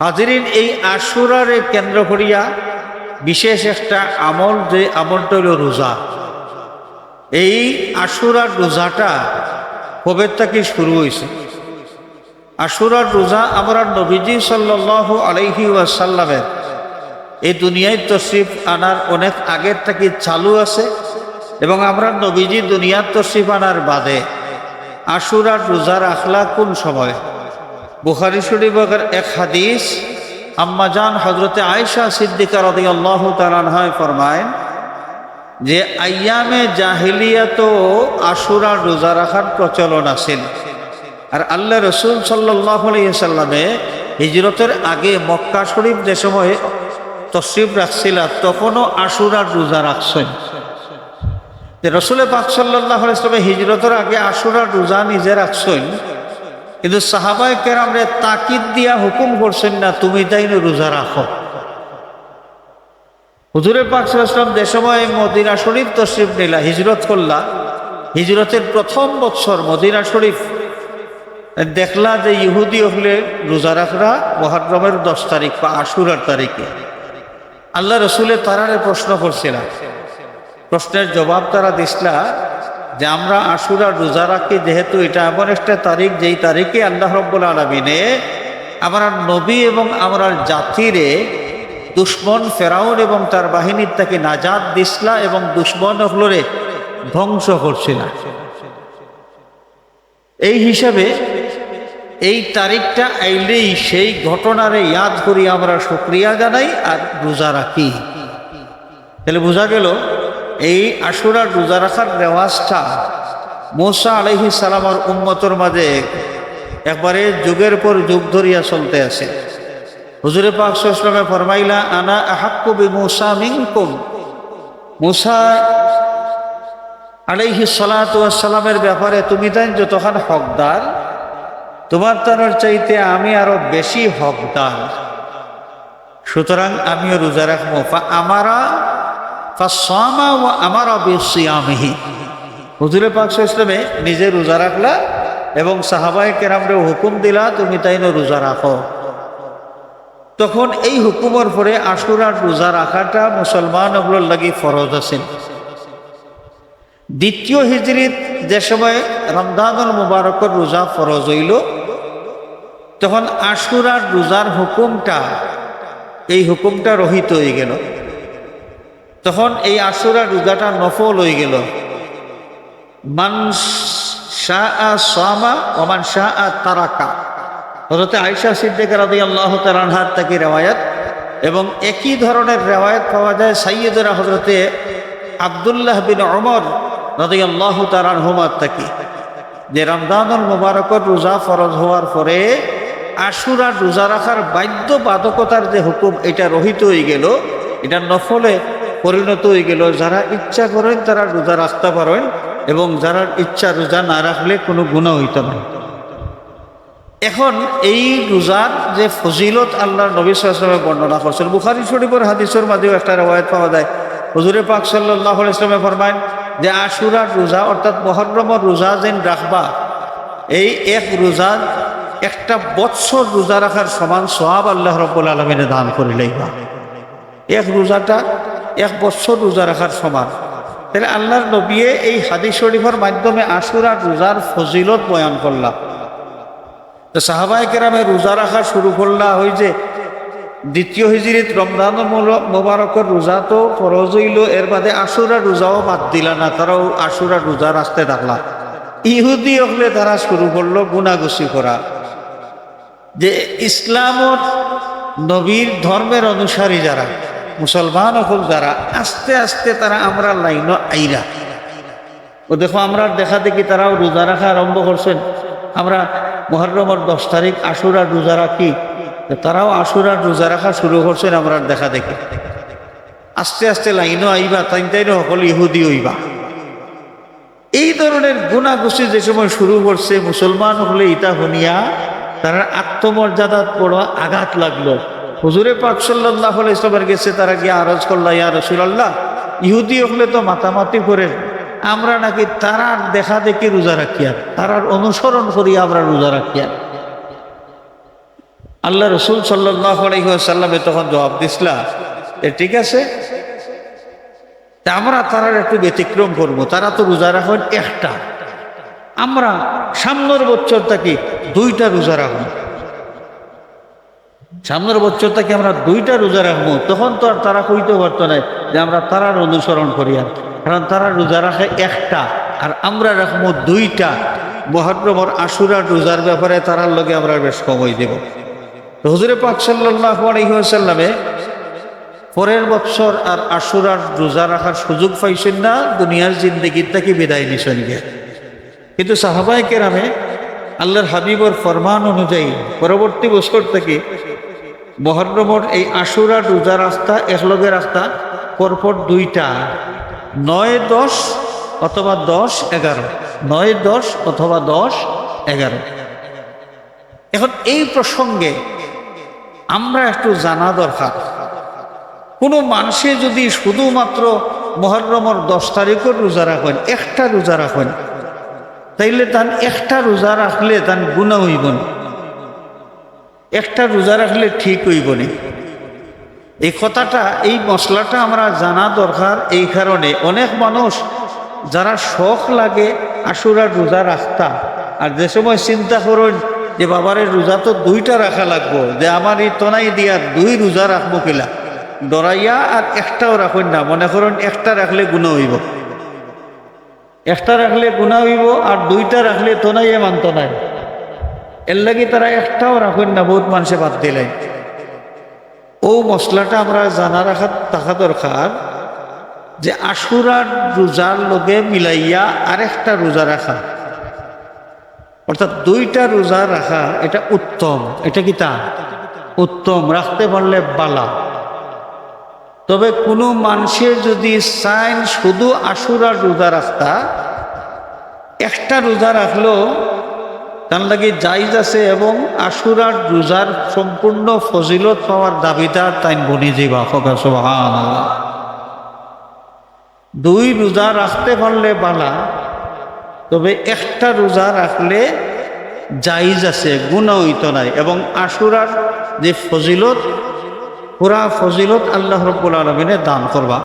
হাজিরিন, এই আশুরারে কেন্দ্র করিয়া বিশেষ একটা আমল যে আমলটা হইল রোজা। এই আশুরার রোজাটা কবে থেকে শুরু হয়েছে আশুরার রোজা আমরা নবীজি সাল্লাহ আলাইহি ওয়াসাল্লামের এই দুনিয়ায় তশরিফ আনার অনেক আগের থেকে চালু আছে এবং আমরা নবীজি দুনিয়ার তশরিফ আনার বাদে আশুরার রোজা রাখলা কোন সময়? বুখারি শরীফের এক হাদিস আম্মাজান হজরতে আয়সা সিদ্দিকা রদি আল্লাহ তালানহায় ফরমায় যে আয়ামে জাহিলিয়াত আশুরার রোজা রাখার প্রচলন আছিল আর আল্লাহ রসুল সাল্লাহ হিজরতের আগে মক্কা শরীফ যে সময় তশরিফ রাখছিল, তখনও আশুরার রোজা রাখছেন রসুল পাক সাল্লাহ ইসলামে হিজরতের আগে আশুরার রোজা নিজে রাখছেন কিন্তু সাহাবাই কেরামরে তাকিদ দিয়া হুকুম করছেন না, তুমি তাই রোজা রাখো। হুজুরের পাক সাল্লাম যে সময় মদিনা শরীফ তশরিফ নিলা, হিজরত করলা, হিজরতের প্রথম বৎসর মদিনা শরীফ, দেখলা যে ইহুদি হলে রোজা রাখরা মহারমের দশ তারিখ বা আশুরার তারিখে। আল্লাহ রসুলের তারারে প্রশ্ন করছিলাম। প্রশ্নের জবাব তারা দিসলা যে আমরা আশুরার রোজা রাখি, যেহেতু এটা এমন একটা তারিখ, যেই তারিখে আল্লাহ রব্বুল আলমিনে আমার নবী এবং আমরা জাতিরে দুশ্মন ফেরাউন এবং তার বাহিনীর তাকে নাজাদ দিসলা এবং দুশ্মন হলরে ধ্বংস করছিল। এই হিসাবে এই তারিখটা আইলেই সেই ঘটনারে ইয়াদ করি আমরা শুক্রিয়া জানাই আর রোজা রাখি। তাহলে বোঝা গেল এই আশুরার রোজা রাখার রেওয়াজটা মোসা আলহি সালামর উম্মতর মাঝে একবারে যুগের পর যুগ ধরিয়া চলতে আছে। হুজুরে পাক ইসলামে ফরমাইলা, আনা আহাক্কবি মুসা মিনকুম। মুসা আলাইহি সালাতামের ব্যাপারে তুমি তাই যতক্ষণ হকদার, তোমার তার চাইতে আমি আরও বেশি হকদার। সুতরাং আমিও রোজা রাখব। আমারা ফাসমা ও আমার অবিসিয়ামিহি হুজুরে পাক ইসলামে নিজে রোজা রাখলা এবং সাহাবাই কেরামরে হুকুম দিলা, তুমি তাই না রোজা রাখো? তখন এই হুকুমের পরে আশুরার রোজা রাখাটা মুসলমান ওগুলোর লাগি ফরজ আছেন দ্বিতীয় হিজড়িত যে সময় রমদানুল মুবারকর রোজা ফরজ হইল, তখন আশুরার রোজার হুকুমটা, এই হুকুমটা রহিত হয়ে গেল। তখন এই আশুরা রোজাটা নফল হয়ে গেল। মান শাহ ওমান শাহ তারাকা। তাকে রেওয়ায়ত এবং একই ধরনের রেওয়ায়ত পাওয়া যায় সাইয়দরা হজরতে আবদুল্লাহ বিন অমর রাদি আল্লাহ যে রমদানুল মুবারকর রোজা ফরজ হওয়ার পরে আশুরা রোজা রাখার বাধ্য বাধকতার যে হুকুম, এটা রহিত হয়ে গেল। এটা নফলে পরিণত হয়ে গেল। যারা ইচ্ছা করেন তারা রোজা রাখতে পারেন এবং যারা ইচ্ছা রোজা না রাখলে কোনো গুণা হইত না। এখন এই রোজার যে ফজিলত আল্লাহ নবী সাল্লামে বর্ণনা করছেন। বুখারি শরীফের হাদিসের মাঝেও একটা রেওয়ায়ত পাওয়া যায়। হুজুরে পাক সাল্লাহ ইসলামে ফরমায় যে আশুরার রোজা অর্থাৎ মহরমর রোজা যেন রাখবা, এই এক রোজা একটা বৎসর রোজা রাখার সমান সোহাব আল্লাহ রব্বুল আলমিনে দান করে লইবা। এক রোজাটা এক বৎসর রোজা রাখার সমান। তাহলে আল্লাহর নবীয়ে এই হাদিস শরীফের মাধ্যমে আশুরার রোজার ফজিলত বয়ান করলাম তো সাহাবাই কেরামে রোজা রাখা শুরু করলা ওই যে দ্বিতীয় হিজড়িত রমজান মোবারকর রোজা তো ফরজ হইল, এর বাদে আশুরা রোজাও বাদ দিলা না, তারাও আশুরা রোজা রাখতে থাকলা। ইহুদি হলে তারা শুরু করল গুনাগুসি করা। যে ইসলামর নবীর ধর্মের অনুসারী যারা মুসলমান হল যারা আস্তে আস্তে তারা আমরা লাইন আইরা। ও দেখো, আমরা দেখা দেখি তারাও রোজা রাখা আরম্ভ করছেন আমরা মহরমর দশ তারিখ আশুরার রোজা রাখি তারাও আশুরার রোজা রাখা শুরু করছেন আমরা দেখা দেখি। আস্তে আস্তে লাইনও আইবা তাই তাইনও সকল ইহুদি হইবা। এই ধরনের গুণাগুছি যে সময় শুরু করছে মুসলমান হলে ইটা হনিয়া তারা আত্মমর্যাদা বড় আঘাত লাগল। হুজুরে পাক সাল্লাহ ইসলামের গেছে, তারা গিয়ে আরজ করল্লা ইয়া রসুল্লাহ ইহুদি হলে তো মাতামাতি করে, আমরা নাকি তারার দেখা দেখি রোজা রাখিয়া তারার অনুসরণ করি আমরা রোজা রাখিয়া আল্লাহ রসুল সাল্লাহ আলহিহাসাল্লামে তখন জবাব দিসলা ঠিক আছে আমরা তারার একটু ব্যতিক্রম করব, তারা তো রোজা রাখবেন একটা, আমরা সামনের বছর থাকি দুইটা রোজা রাখব? সামনের বছর থেকে আমরা দুইটা রোজা রাখব। তখন তো আর তারা কইতে পারতো না যে আমরা তারার অনুসরণ করি আর। কারণ তারা রোজা রাখে একটা, আর আমরা রাখব দুইটা। মহরমর আশুরার রোজার ব্যাপারে তারার লগে আমরা বেশ সময় দেব। হুজুরে পাক সাল্লাহ পরের বছর আর আশুরার রোজা রাখার সুযোগ পাইছেন না, দুনিয়ার জিন্দগির থেকে বিদায় নিছেন গে কিন্তু সাহাবাই কেরামে আল্লাহর হাবিবর ফরমান অনুযায়ী পরবর্তী বছর থেকে মহরমর এই আশুরার রোজা রাস্তা, একলগে রাস্তা, পরপর দুইটা। নয় দশ অথবা দশ এগারো। নয় দশ অথবা দশ এগারো। এখন এই প্রসঙ্গে আমরা একটু জানা দরকার। কোনো মানুষে যদি শুধুমাত্র মহরমর দশ তারিখের রোজা রাখেন, একটা রোজা রাখেন তাইলে তান একটা রোজা রাখলে তান গুণা হইব না একটা রোজা রাখলে ঠিক হইব না এই কথাটা, এই মশলাটা আমরা জানা দরকার এই কারণে। অনেক মানুষ যারা শখ লাগে আশুরার রোজা রাখতা, আর যে সময় চিন্তা করেন যে বাবারে রোজা তো দুইটা রাখা লাগবো, যে আমার এই তনাই দিয়া দুই রোজা রাখব কিলা, ডরাইয়া আর একটাও রাখুন না। মনে করেন একটা রাখলে গুণা হইব। একটা রাখলে গুণা হইব আর দুইটা রাখলে তনাইয়ে মানত নাই। এর লাগি তারা একটাও রাখুন না, বহুত মানুষে বাদ দিলেন ও মশলাটা আমরা জানা রাখা থাকা দরকার যে আশুরার রোজার লগে মিলাইয়া আরেকটা রোজা রাখা। অর্থাৎ দুইটা রোজা রাখা, এটা উত্তম। এটা কি তা? উত্তম। রাখতে পারলে বালা। তবে কোনো মানুষের যদি সাইন শুধু আশুরার রোজা রাখতা একটা রোজা রাখল, তার লাগে জাইজ আছে এবং আশুরার রোজার সম্পূর্ণ ফজিলত পাওয়ার দাবিদার তাই বনি যাইবা সোহান দুই রোজা রাখতে পারলে বালা, তবে একটা রোজা রাখলে জাইজ আছে গুণা হইত নাই এবং আশুরার যে ফজিলত পুরা ফজিলত আল্লাহ রব্বুল আলমিনে দান করবা।